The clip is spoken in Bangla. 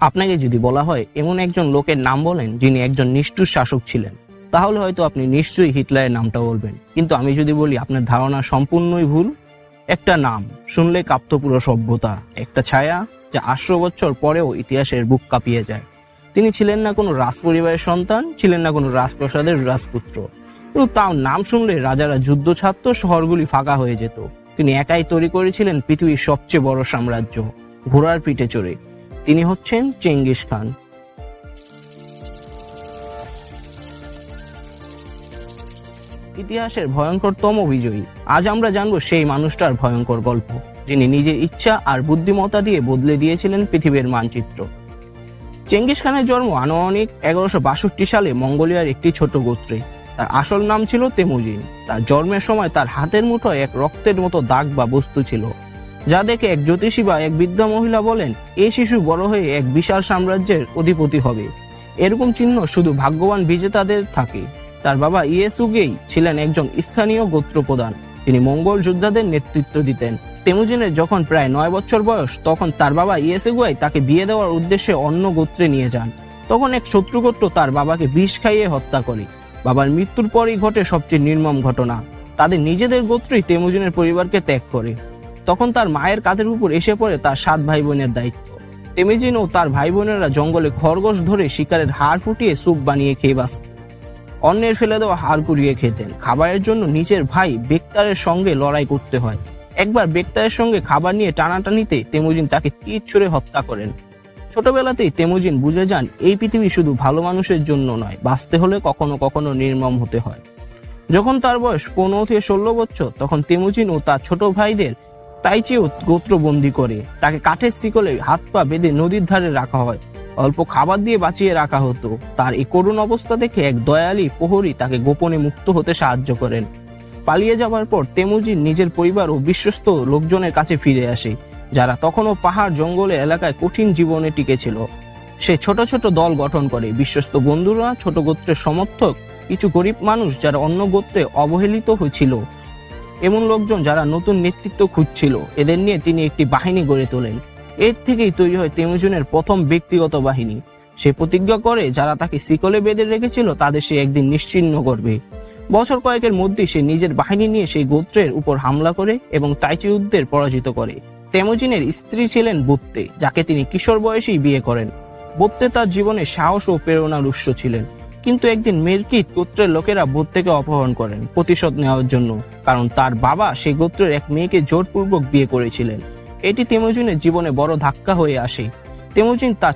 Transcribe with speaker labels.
Speaker 1: আপনাকে যদি বলা হয় এমন একজন লোকের নাম বলেন যিনি একজন নিষ্ঠুর শাসক ছিলেন, তাহলে হয়তো আপনি নিশ্চয়ই হিটলারের নামটা বলবেন। কিন্তু আমি যদি বলি আপনার ধারণা সম্পূর্ণই ভুল। একটা নাম শুনলে কাঁপতো পুরো সভ্যতা, একটা ছায়া যা আটশো বছর পরেও ইতিহাসের বুক কাঁপিয়ে যায়। তিনি ছিলেন না কোনো রাজপরিবারের সন্তান, ছিলেন না কোনো রাজপ্রাসাদের রাজপুত্র। কিন্তু তার নাম শুনলে রাজারা যুদ্ধ ছাত্র শহরগুলি ফাঁকা হয়ে যেত। তিনি একাই তৈরি করেছিলেন পৃথিবীর সবচেয়ে বড় সাম্রাজ্য, ঘোড়ার পিঠে চড়ে। তিনি হচ্ছেন চেঙ্গিস খান। ইতিহাসের ভয়ঙ্করতম বিজয়ী। আজ আমরা জানব সেই মানুষটার ভয়ঙ্কর গল্প, যিনি নিজের ইচ্ছা আর বুদ্ধিমত্তা দিয়ে বদলে দিয়েছিলেন পৃথিবীর মানচিত্র। চেঙ্গিস খানের জন্ম আনুমানিক এগারোশো বাষট্টি সালে মঙ্গোলিয়ার একটি ছোট গোত্রে। তার আসল নাম ছিল তেমুজিন। তার জন্মের সময় তার হাতের মুঠোয় এক রক্তের মতো দাগ বা বস্তু ছিল। যা দেখে এক জ্যোতিষী বা এক বৃদ্ধা মহিলা বলেন এই শিশু বড় হয়ে এক বিশাল সাম্রাজ্যের অধিপতি হবে। এরকম চিহ্ন শুধু ভাগ্যবান বিজেতাদের থাকে। তার বাবা ইয়েসুগেই ছিলেন একজন স্থানীয় গোত্র প্রধান তিনি মঙ্গল যোদ্ধাদের নেতৃত্ব দিতেন। তেমুজিনের যখন প্রায় নয় বছর বয়স, তখন তার বাবা ইয়েসুগুয়াই তাকে বিয়ে দেওয়ার উদ্দেশ্যে অন্য গোত্রে নিয়ে যান। তখন এক শত্রু গোত্র তার বাবাকে বিষ খাইয়ে হত্যা করে। বাবার মৃত্যুর পরই ঘটে সবচেয়ে নির্মম ঘটনা। তাদের নিজেদের গোত্রই তেমুজিনের পরিবারকে ত্যাগ করে। তখন তার মায়ের কাঁধের উপর এসে পড়ে তার সাত ভাই বোনের দায়িত্ব। তেমিজিন ও তার ভাই বোনেরা জঙ্গলে খরগোশ ধরে শিকারের হাড় ফুটিয়ে স্যুপ বানিয়ে খেয়ে বাঁচত। অন্যের ফেলে দেওয়া হাড় কুড়িয়ে খেতেন। খাবারের জন্য নিজের ভাই বেক্তারের সঙ্গে লড়াই করতে হয়। একবার বেক্তারের সঙ্গে খাবার নিয়ে টানাটানিতে তেমুজিন তাকে তীর ছুঁড়ে হত্যা করেন। ছোটবেলাতেই তেমুজিন বুঝে যান, এই পৃথিবী শুধু ভালো মানুষের জন্য নয়, বাঁচতে হলে কখনো কখনো নির্মম হতে হয়। যখন তার বয়স পনেরো থেকে ষোলো বছর, তখন তেমুজিন ও তার ছোট ভাইদের তাইচিও গোত্রবন্দি করে। তাকে কাঠের শিকলে হাত পা বেঁধে নদীর ধারে রাখা হয়। অল্প খাবার দিয়ে বাঁচিয়ে রাখা হতো। তার এই করুণ অবস্থা দেখে এক দয়ালি প্রহরী তাকে গোপনে মুক্ত হতে সাহায্য করেন। পালিয়ে যাওয়ার পর তেমুজিন নিজের পরিবার ও বিশ্বস্ত লোকজনের কাছে ফিরে আসে, যারা তখনও পাহাড় জঙ্গলে এলাকায় কঠিন জীবনে টিকেছিল। সে ছোট ছোট দল গঠন করে। বিশ্বস্ত বন্ধুরা, ছোট গোত্রের সমর্থক, কিছু গরিব মানুষ যারা অন্য গোত্রে অবহেলিত হয়েছিল। এমন লোকজন যারা নতুন নেতৃত্ব খুঁজছিল, এদের নিয়ে তিনি একটি বাহিনী গড়ে তোলেন। এর থেকেই তৈরি হয় তেমুজনের প্রথম ব্যক্তিগত বাহিনী। সে প্রতিজ্ঞা করে যারা তাকে শিকলে বেঁধে রেখেছিল, তাদের সে একদিন নিশ্চিহ্ন করবে। বছর কয়েকের মধ্যে সে নিজের বাহিনী নিয়ে সেই গোত্রের উপর হামলা করে এবং তাইচিউদ্দের পরাজিত করে। তেমুজিনের স্ত্রী ছিলেন বুত্তে, যাকে তিনি কিশোর বয়সেই বিয়ে করেন। বুত্তে তার জীবনে সাহস ও প্রেরণার উৎস ছিলেন। কিন্তু একদিন মেয়েরকে গোত্রের লোকেরা বোধ থেকে অপহরণ করেন, প্রতিশোধ নেওয়ার জন্য, কারণ তার বাবা সেই গোত্রের এক মেয়েকে জোরপূর্বক বিয়ে করেছিলেন। এটি তেমুজিনের জীবনে বড় ধাক্কা হয়ে আসে। তেমুজিন তার